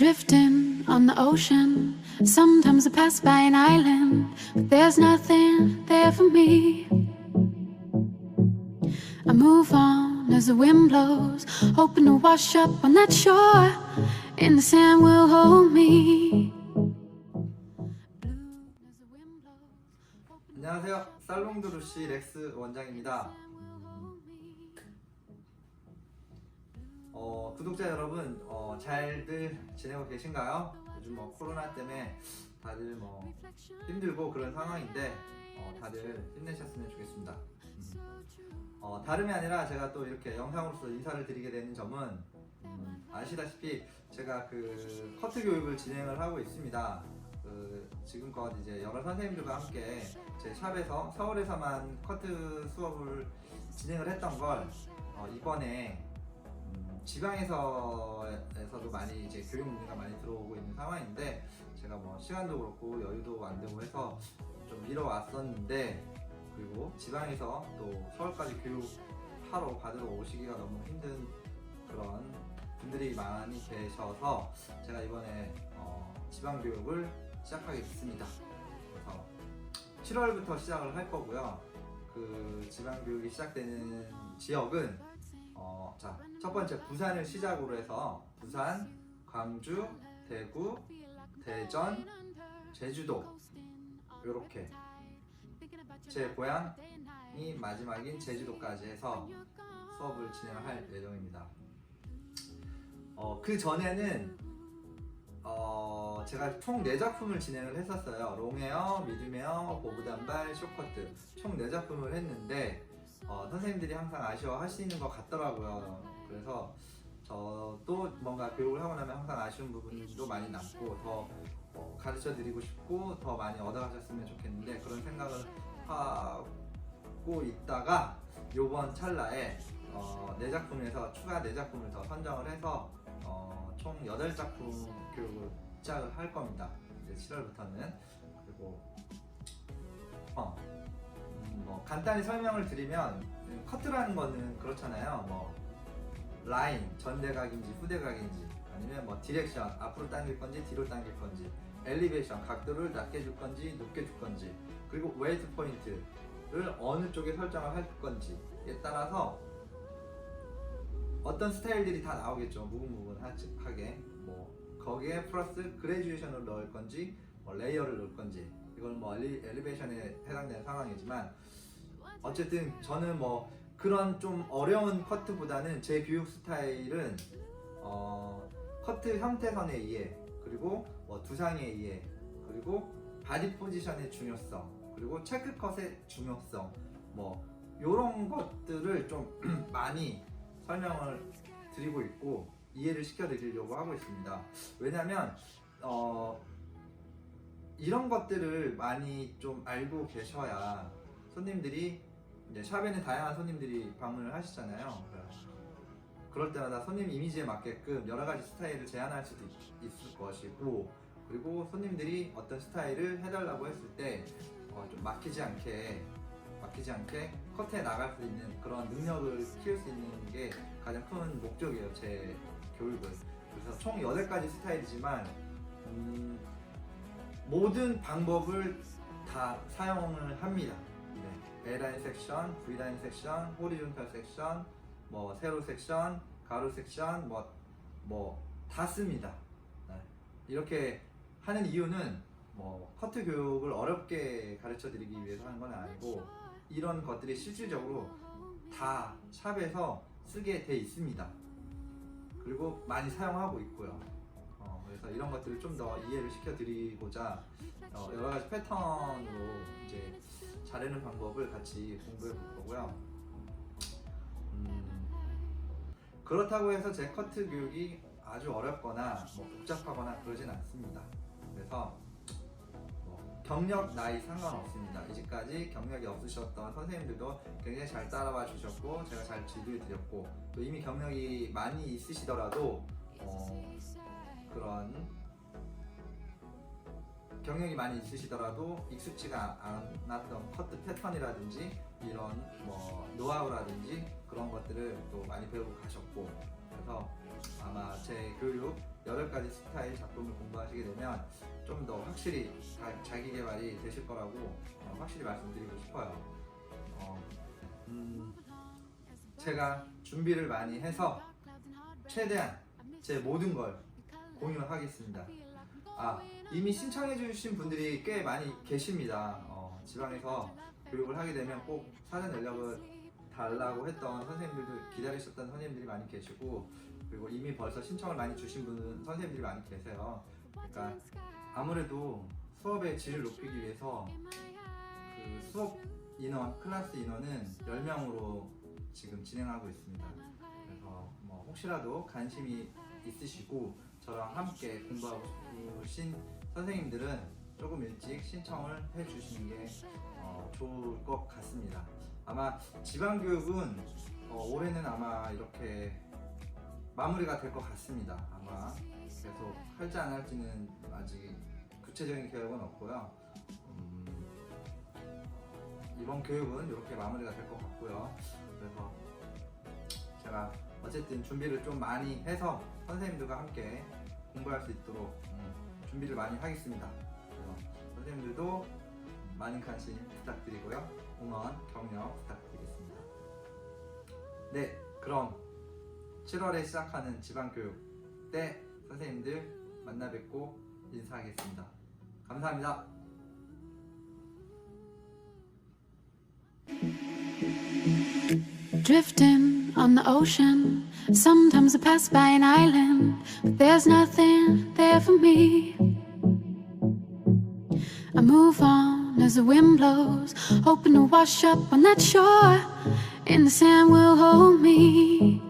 Drifting on the ocean. Sometimes I pass by an island, but there's nothing there for me. I move on as the wind blows, hoping to wash up on that shore, and the sand will hold me. 안녕하세요. 살롱드루시 렉스 원장입니다. 구독자 여러분, 어, 잘들 지내고 계신가요? 요즘 뭐 코로나 때문에 다들 뭐 힘들고 그런 상황인데 어, 다들 힘내셨으면 좋겠습니다. 음. 어, 다름이 아니라 제가 또 이렇게 영상으로서 인사를 드리게 되는 점은 음, 아시다시피 제가 그 커트 교육을 진행을 하고 있습니다. 그 지금껏 이제 여러 선생님들과 함께 제 샵에서 서울에서만 커트 수업을 진행을 했던 걸 어, 이번에 음, 지방에서에서도 많이 이제 교육 문의가 많이 들어오고 있는 상황인데 제가 뭐 시간도 그렇고 여유도 안 되고 해서 좀 미뤄왔었는데 그리고 지방에서 또 서울까지 교육하러 받으러 오시기가 너무 힘든 그런 분들이 많이 계셔서 제가 이번에 어, 지방 교육을 시작하게 됐습니다. 그래서 7월부터 시작을 할 거고요. 그 지방 교육이 시작되는 지역은 어, 자, 첫 번째 부산을 시작으로 해서 부산, 광주, 대구, 대전, 제주도 이렇게 제 고향이 마지막인 제주도까지 해서 수업을 진행을 할 예정입니다. 어, 그 전에는 어, 제가 총 4작품을 진행을 했었어요. 롱헤어, 미드헤어, 보브단발, 쇼커트 총 4작품을 했는데 어, 선생님들이 항상 아쉬워하시는 것 같더라고요. 그래서 저도 뭔가 교육을 하고 나면 항상 아쉬운 부분도 많이 남고 더 어, 가르쳐 드리고 싶고 더 많이 얻어가셨으면 좋겠는데 그런 생각을 하고 있다가 요번 찰나에 어, 4작품에서 추가 4작품을 더 선정을 해서 어, 총 8작품 교육을 시작을 할 겁니다. 이제 7월부터는 그리고 어, 음, 뭐 간단히 설명을 드리면 음, 커트라는 거는 그렇잖아요. 뭐 라인 전대각인지 후대각인지 아니면 뭐 디렉션 앞으로 당길 건지 뒤로 당길 건지 엘리베이션 각도를 낮게 줄 건지 높게 줄 건지 그리고 웨이트 포인트를 어느 쪽에 설정을 할 건지에 따라서 어떤 스타일들이 다 나오겠죠. 무궁무근하게. 뭐 거기에 플러스 그레듀에이션을 넣을 건지 뭐 레이어를 넣을 건지. 이건 뭐 엘리, 엘리베이션에 해당되는 상황이지만 어쨌든 저는 뭐 그런 좀 어려운 커트보다는 제 교육 스타일은 어, 커트 형태선의 이해 그리고 뭐 두상의 이해 그리고 바디 포지션의 중요성 그리고 체크 컷의 중요성 뭐 이런 것들을 좀 많이 설명을 드리고 있고 이해를 시켜드리려고 하고 있습니다. 왜냐하면 어, 이런 것들을 많이 좀 알고 계셔야 손님들이 이제 샵에는 다양한 손님들이 방문을 하시잖아요. 그럴 때마다 손님 이미지에 맞게끔 여러 가지 스타일을 제안할 수도 있, 을 것이고 그리고 손님들이 어떤 스타일을 해달라고 했을 때 어, 좀 막히지 않게 막히지 않게 컷해 나갈 수 있는 그런 능력을 키울 수 있는 게 가장 큰 목적이에요 제 교육은 그래서 총 8가지 스타일이지만 음, 모든 방법을 다 사용을 합니다 네. A라인 섹션, V라인 섹션, 호리존탈 섹션, 뭐 세로 섹션, 가로 섹션, 뭐 뭐 다 씁니다. 네. 이렇게 하는 이유는 뭐 커트 교육을 어렵게 가르쳐 드리기 위해서 하는 건 아니고 이런 것들이 실질적으로 다 샵에서 쓰게 돼 있습니다. 그리고 많이 사용하고 있고요. 어, 그래서 이런 것들을 좀 더 이해를 시켜 드리고자 어, 여러 가지 패턴으로 이제 자르는 방법을 같이 공부해 볼 거고요. 음, 그렇다고 해서 제 커트 교육이 아주 어렵거나 뭐 복잡하거나 그러진 않습니다. 그래서 뭐 경력 나이 상관없습니다. 이제까지 경력이 없으셨던 선생님들도 굉장히 잘 따라와 주셨고 제가 잘 지도해 드렸고 또 이미 경력이 많이 있으시더라도 어, 그런 경력이 많이 있으시더라도 익숙지가 않았던 커트 패턴이라든지 이런 뭐 노하우라든지 그런 것들을 또 많이 배우고 가셨고 그래서 아마 제 교육 여덟 가지 스타일 작품을 공부하시게 되면 좀 더 확실히 자, 자기 개발이 되실 거라고 어, 확실히 말씀드리고 싶어요. 어, 음, 제가 준비를 많이 해서 최대한 제 모든 걸 공유하겠습니다. 아 이미 신청해 주신 분들이 꽤 많이 계십니다. 어, 지방에서 교육을 하게 되면 꼭 사전 연락을 달라고 했던 선생님들도 기다리셨던 선생님들이 많이 계시고 그리고 이미 벌써 신청을 많이 주신 분 선생님들이 많이 계세요. 그러니까 아무래도 수업의 질을 높이기 위해서 그 수업 인원, 클래스 인원은 10명으로 지금 진행하고 있습니다. 그래서 뭐 혹시라도 관심이 있으시고 저랑 함께 공부하고 싶으신 선생님들은 조금 일찍 신청을 해 주시는 게 어, 좋을 것 같습니다. 아마 지방교육은 어, 올해는 아마 이렇게 마무리가 될 것 같습니다. 아마 계속 할지 안 할지는 아직 구체적인 계획은 없고요. 음, 이번 교육은 이렇게 마무리가 될 것 같고요. 그래서 제가 어쨌든 준비를 좀 많이 해서 선생님들과 함께 공부할 수 있도록 음, 준비를 많이 하겠습니다. 그래서 선생님들도 많은 관심 부탁드리고요. 응원, 격려 부탁드리겠습니다. 네, 그럼 7월에 시작하는 지방교육 때 선생님들 만나 뵙고 인사하겠습니다. 감사합니다. Drifting on the ocean. Sometimes I pass by an island, but there's nothing there for me. I move on as the wind blows, hoping to wash up on that shore, and the sand will hold me.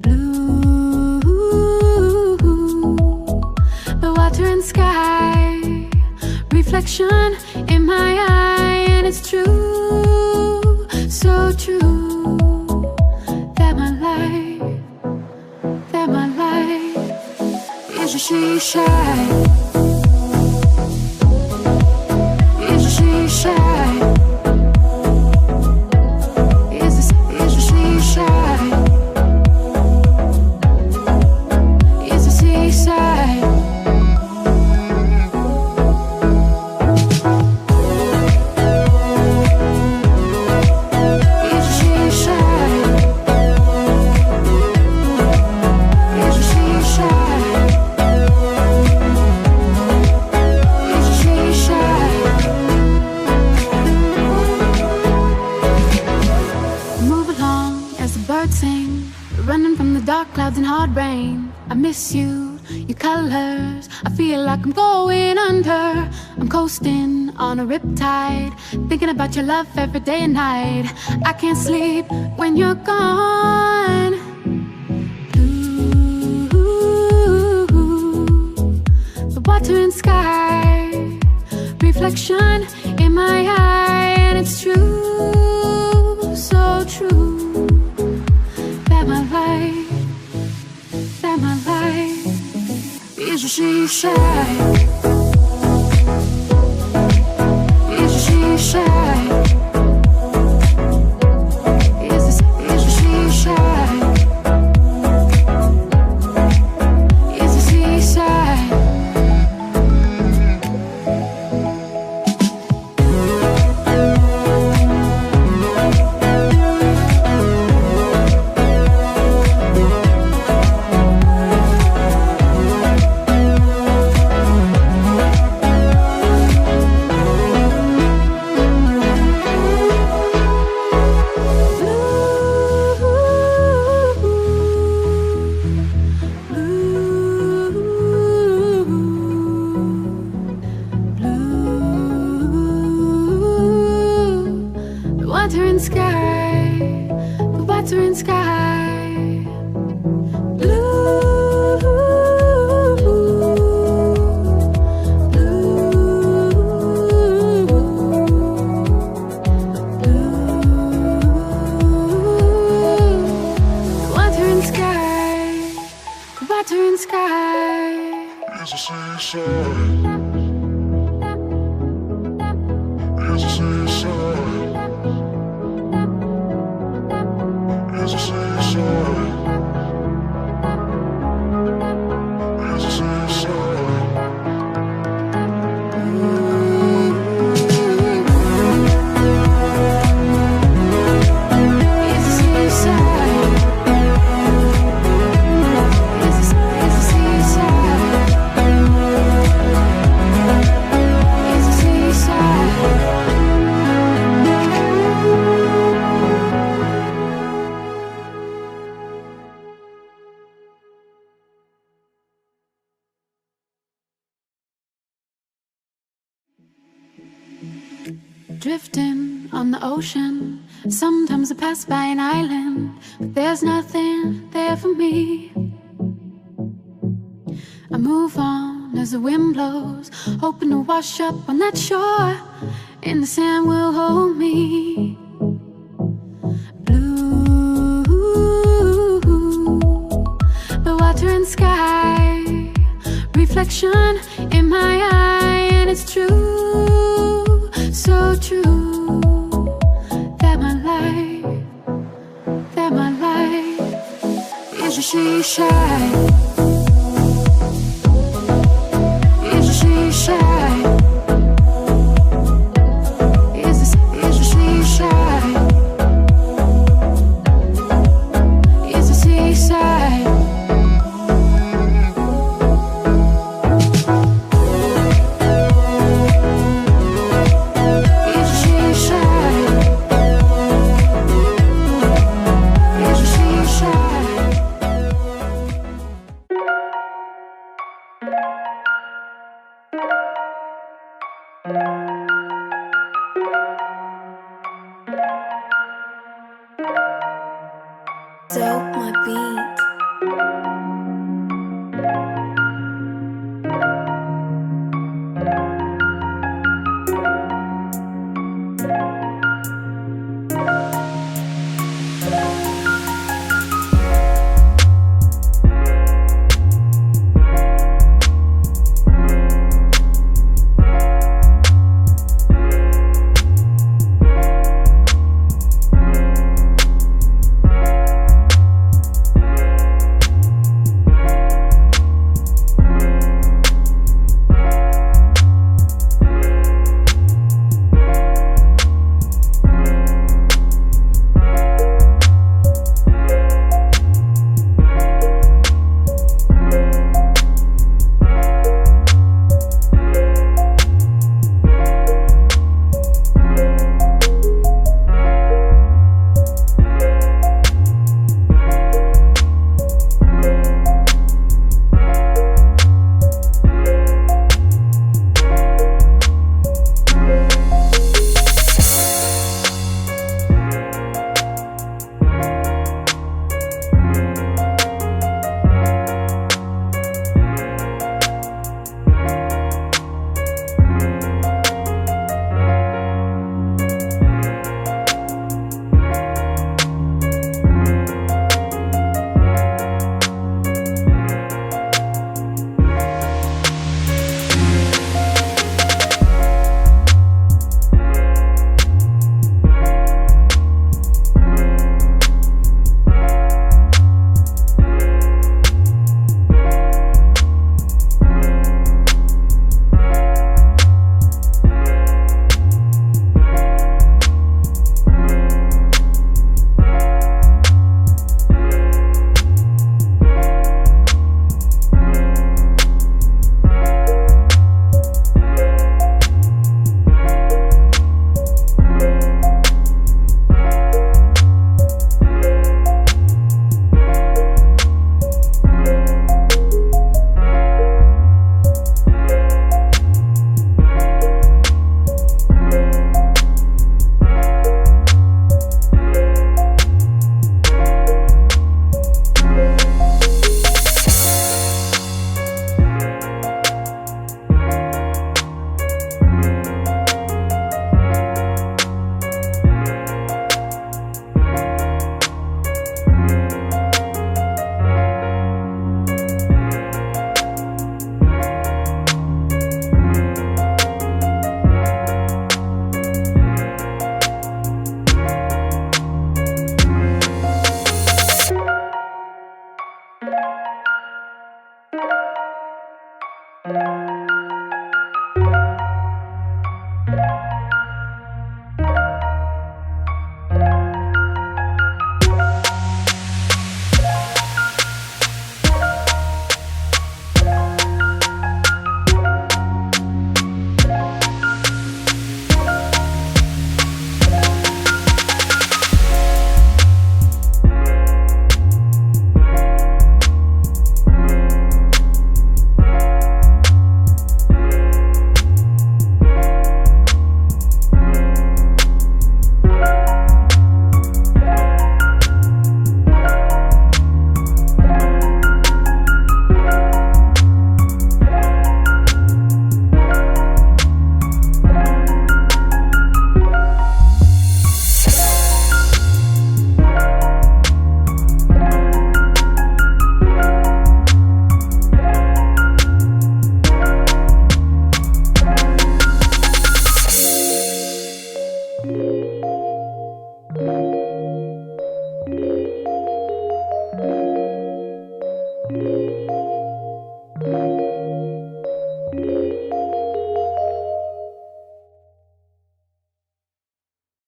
Blue, the water and sky, reflection in my eye, and it's true, she shy. Is she shy? Riptide, thinking about your love every day and night. I can't sleep when you're gone. Ooh, the water and sky, reflection in my eye, and it's true, so true that my life, that my life is a she sky. It's a seaside. It's a seaside. Drifting on the ocean. Sometimes I pass by an island, but there's nothing there for me. I move on as the wind blows, hoping to wash up on that shore, and the sand will hold me. Blue, the water and sky, reflection in my eye, and it's true, so true that my life, that my life is a. Is